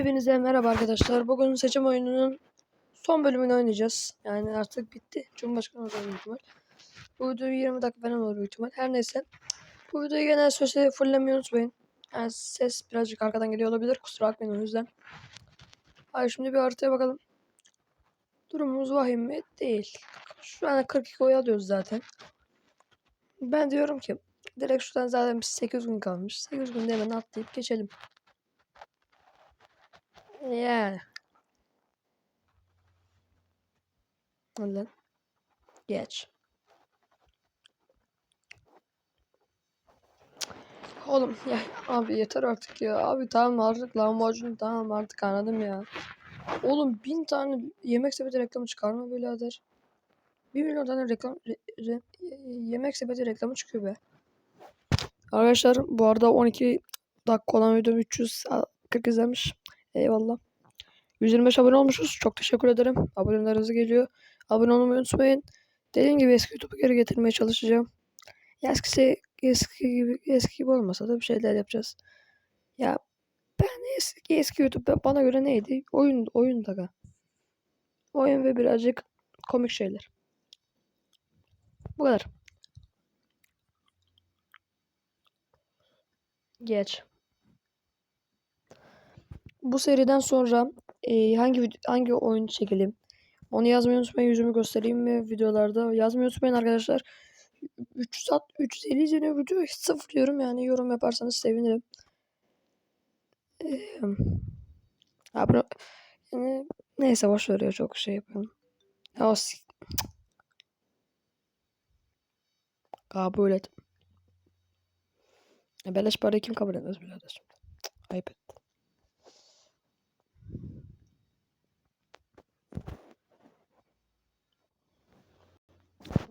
Hepinize merhaba arkadaşlar. Bugün seçim oyununun son bölümünü oynayacağız. Yani artık bitti. Cumhurbaşkanı olacağız büyük ihtimal. Bu video 20 dakika falan olur büyük ihtimal. Her neyse. Bu videoyu genel sözü fulllemeyi unutmayın. Yani ses birazcık arkadan geliyor olabilir. Kusura bakmayın o yüzden. Hayır şimdi bir haritaya bakalım. Durumumuz vahim mi? Değil. Şu an 42 oy alıyoruz zaten. Ben diyorum ki direkt şuradan zaten 8 gün kalmış. 8 günde hemen atlayıp geçelim. Yani. Lan. Geç. Oğlum ya abi yeter artık ya. Abi tamam artık lahmacun tamam artık anladım ya. Oğlum bin tane yemek sepeti reklamı çıkarma birader. Bir milyon tane reklam re, re, yemek sepeti reklamı çıkıyor be. Arkadaşlar bu arada 12 dakika olan videom 340 izlenmiş. Eyvallah. 125 abone olmuşuz. Çok teşekkür ederim. Aboneleriniz geliyor. Abone olmayı unutmayın. Dediğim gibi eski YouTube'u geri getirmeye çalışacağım. Eskisi eski gibi eski gibi olmasa da bir şeyler yapacağız. Ya ben eski eski YouTube bana göre neydi? Oyun oyun da. Oyun ve birazcık komik şeyler. Bu kadar. Geç bu seriden sonra e, hangi hangi oyun çekelim? Onu yazmayı unutmayın. Yüzümü göstereyim mi videolarda? Yazmayı unutmayın arkadaşlar. 300 350 izleniyor video. Sıfır yorum yani. Yorum yaparsanız sevinirim. Ee, abone yani, neyse boş ver ya çok şey yapıyorum. Ya, kabul et. Beleş parayı kim kabul etmez birader? Ayıp et.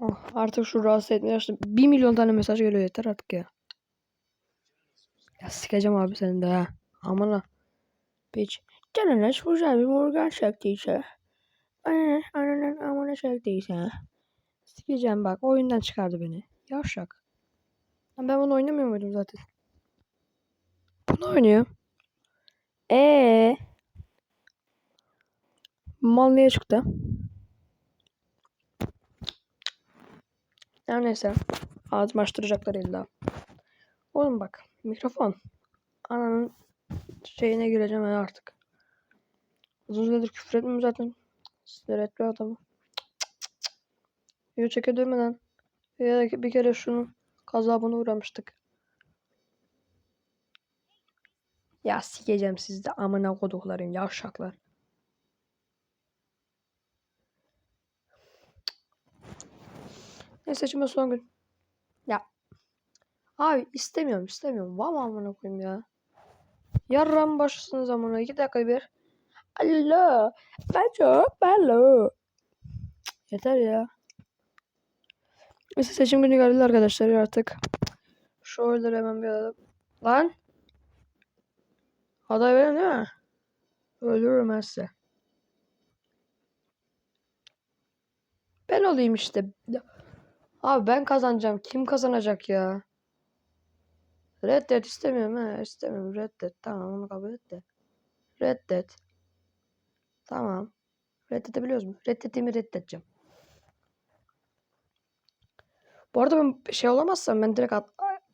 Oh, artık şu rahatsız etmeye başladı. 1 milyon tane mesaj geliyor yeter artık ya. Ya sikeceğim abi seni de ha. Aman ha. Piç. Canına güzel bir Morgan çektiyse. Ananın amına çektiyse. Sikeceğim bak oyundan çıkardı beni. Yavşak. Ben bunu oynamıyor muydum zaten? Bunu oynuyor. Ee. Mal niye çıktı? Her neyse. Ağzımı açtıracaklar illa. Oğlum bak. Mikrofon. Ananın şeyine gireceğim ben artık. Uzun süredir küfür etmiyorum zaten. Sinir etme adamı. Video çeke durmadan. Bir, kere şunu kazabına uğramıştık. Ya sikeceğim sizde amına koduklarım yavşaklar. Ne seçime son gün. Ya. Abi istemiyorum istemiyorum. Valla amına koyayım ya. Yarram başlasın zamanı. iki dakika bir. Alo. Beco. Bello. Yeter ya. Neyse seçim günü geldi arkadaşlar artık. Şu oyları hemen bir alalım. Lan. Aday benim değil mi? Öldürürüm ben size. Ben olayım işte. Abi ben kazanacağım. Kim kazanacak ya? Reddet istemiyorum ha. İstemiyorum. Reddet. Tamam onu kabul et de. Reddet. Tamam. Reddedebiliyoruz mu? Reddettiğimi reddedeceğim. Bu arada ben şey olamazsam ben direkt at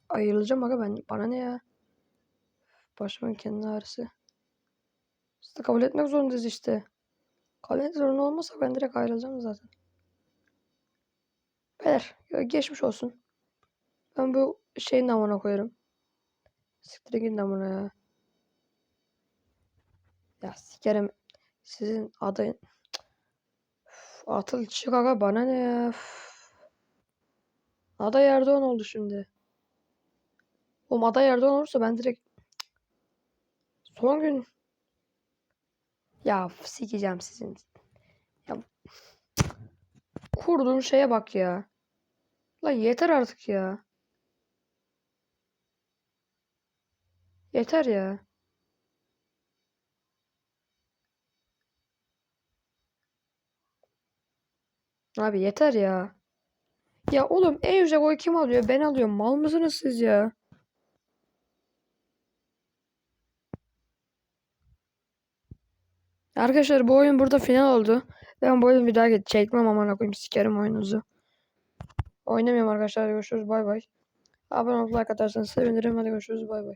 ayrılacağım aga ben bana ne ya? Başımın kendi ağrısı. İşte kabul etmek zorundayız işte. Kabul etmek zorunda olmazsa ben direkt ayrılacağım zaten. Beyler geçmiş olsun. Ben bu şeyin namına koyarım. Siktir gidin namına ya. Ya sikerim. Sizin adayın. Atıl çık bana ne ya. Aday Erdoğan oldu şimdi. O aday Erdoğan olursa ben direkt son gün ya sikeceğim sizin. Ya kurduğun şeye bak ya. La yeter artık ya. Yeter ya. Abi yeter ya. Ya oğlum en yüksek oy kim alıyor? Ben alıyorum. Mal mısınız siz ya? Arkadaşlar bu oyun burada final oldu. Ben bu oyunu bir daha çekmem aman koyayım sikerim oyununuzu. Oynamıyorum arkadaşlar görüşürüz bay bay. Abone olup like atarsanız sevinirim hadi görüşürüz bay bay.